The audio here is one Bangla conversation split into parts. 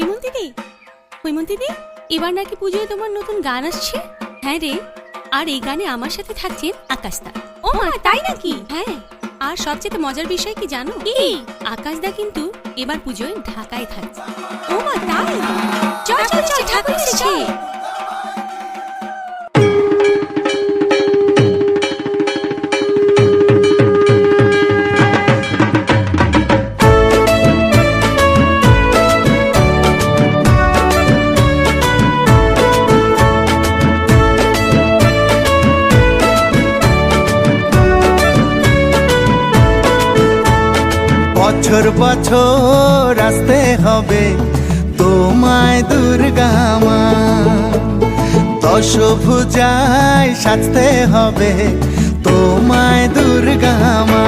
হৈমন্তিদি হৈমন্তিদি এবার নাকি পুজোয় তোমার নতুন গান আসছে? হ্যাঁ রে। আর এই গানে আমার সাথে থাকছেন আকাশদা। ও মা তাই নাকি? হ্যাঁ। আর সবচেয়ে মজার বিষয় কি জানো? কি? আকাশদা কিন্তু এবার পুজোয় ঢাকায় থাকছে। ও মা তাই? চল চল চল ঠাকুর বছর বছর আসতে হবে তোমায় দুর্গা মা। দশ ভুজায় সাজতে হবে তোমায় দুর্গা মা।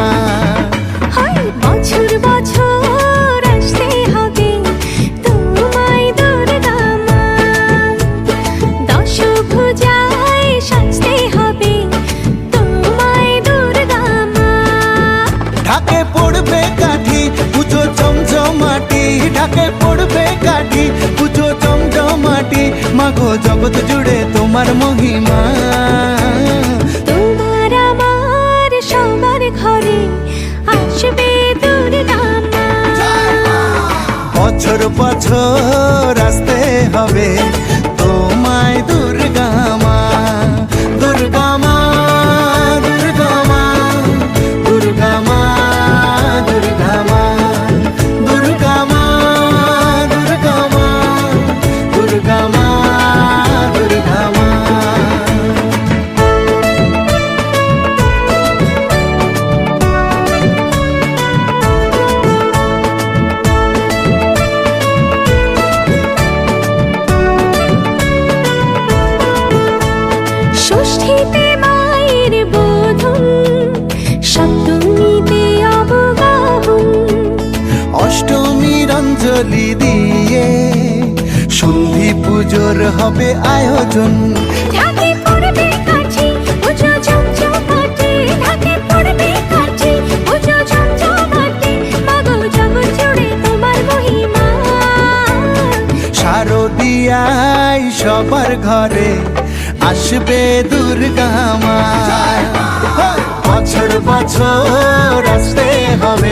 বছর বছর আসতে হবে তোমায় দশ ভুজায় সাজতে হবে তোমায় দুর্গা মা। ঢাকে পড়বে কাঠি ঢাকে পড়বে কাটি পুজো চমচমাটি মাগো জগৎ জুড়ে তোমার মহিমা। তোমার আমার সবার ঘরে আসবে দুর্গা মা। বছর বছর আসতে হবে। অঞ্জলি দিয়ে। সন্ধি পুজোর হবে আয়োজন। শারদিয়ায় সবার ঘরে আসবে দুর্গা মা বছর বছর আসতে হবে।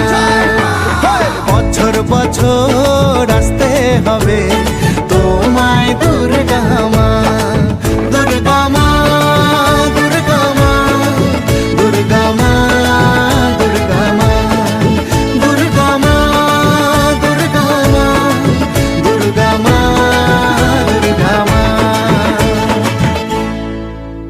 বছর আসতে হবে।